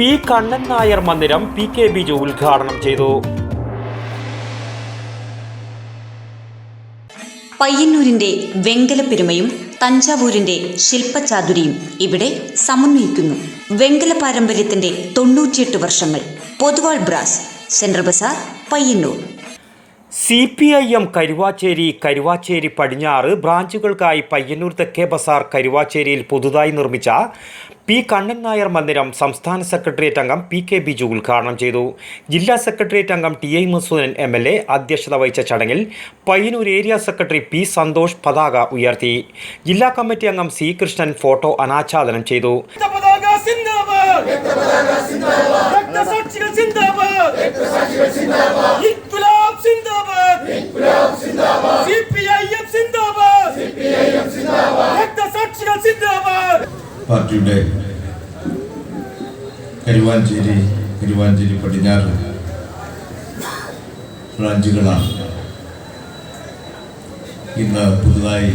P Kannan Nair മന്ദിരം P K Biju ഉദ്ഘാടനം ചെയ്തു. പയ്യന്നൂരിന്റെ വെങ്കലപ്പെരുമയും തഞ്ചാവൂരിന്റെ ശില്പചാതുരിയും ഇവിടെ സമന്വയിക്കുന്നു. വെങ്കല പാരമ്പര്യത്തിന്റെ തൊണ്ണൂറ്റിയെട്ട് വർഷങ്ങൾ. Poduval brass central Bazar Payyanur. C P I M Karuvacheri Karuvacheri പടിഞ്ഞാറ് ബ്രാഞ്ചുകൾക്കായി പയ്യന്നൂർ തെക്കേ ബസാർ കരുവാച്ചേരിയിൽ പുതുതായി നിർമ്മിച്ച പി. കണ്ണൻ നായർ മന്ദിരം സംസ്ഥാന സെക്രട്ടേറിയറ്റ് അംഗം പി. കെ. ബിജു ഉദ്ഘാടനം ചെയ്തു. ജില്ലാ സെക്രട്ടേറിയറ്റ് അംഗം T. I. Masudan M. L. A അധ്യക്ഷത വഹിച്ച ചടങ്ങിൽ Payyanur area secretary P. Santhosh പതാക ഉയർത്തി. ജില്ലാ കമ്മിറ്റി അംഗം സി. കൃഷ്ണൻ ഫോട്ടോ അനാച്ഛാദനം ചെയ്തു. പതാക കരുവാഞ്ചേരി കരുവാഞ്ചേരി പടിഞ്ഞാറ്. ബ്രാഞ്ചുകളാണ്. ഇന്ന് പുതുതായി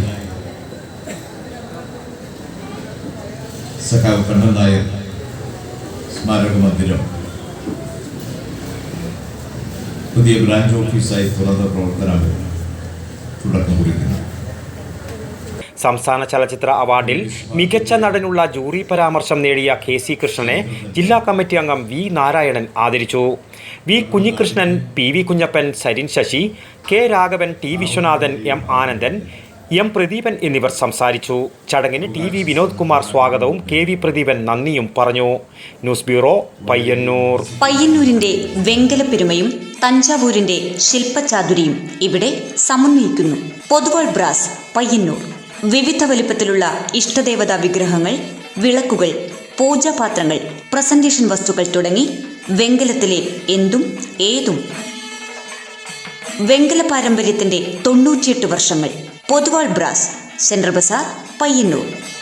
സഖാവ് കണ്ണൻ നായർ സ്മാരക മന്ദിരം പുതിയ ബ്രാഞ്ച് ഓഫീസായി തുറന്ന പ്രവർത്തനം തുടക്കം കുറിക്കുന്നു സംസ്ഥാന ചലച്ചിത്ര അവാർഡിൽ മികച്ച നടനുള്ള ജൂറി പരാമർശം നേടിയ കെ സി കൃഷ്ണനെ ജില്ലാ കമ്മിറ്റി അംഗം വി നാരായണൻ ആദരിച്ചു. V Kunhikrishnan P V Kunhappan Sarin Sasi K Raghavan T Viswanathan M Anandan M Pradeepan എന്നിവർ സംസാരിച്ചു. ചടങ്ങിന് ടി വി വിനോദ് കുമാർ സ്വാഗതവും കെ വി പ്രദീപൻ നന്ദിയും പറഞ്ഞു. News bureau Payyannur. പയ്യന്നൂരിന്റെ വെങ്കലപ്പെരുമയും തഞ്ചാവൂരിന്റെ ശില്പചാതുരിയും ഇവിടെ സമന്വയിക്കുന്നു. പൊതുവാൾ ബ്രാസ് പയ്യന്നൂർ. വിവിധ വലിപ്പത്തിലുള്ള ഇഷ്ടദേവതാ വിഗ്രഹങ്ങൾ വിളക്കുകൾ പൂജാപാത്രങ്ങൾ പ്രസന്റേഷൻ വസ്തുക്കൾ തുടങ്ങി വെങ്കലത്തിലെ എന്തും ഏതും. വെങ്കല പാരമ്പര്യത്തിന്റെ തൊണ്ണൂറ്റിയെട്ട് വർഷങ്ങൾ. Poduval brass central Bazar Payyanur.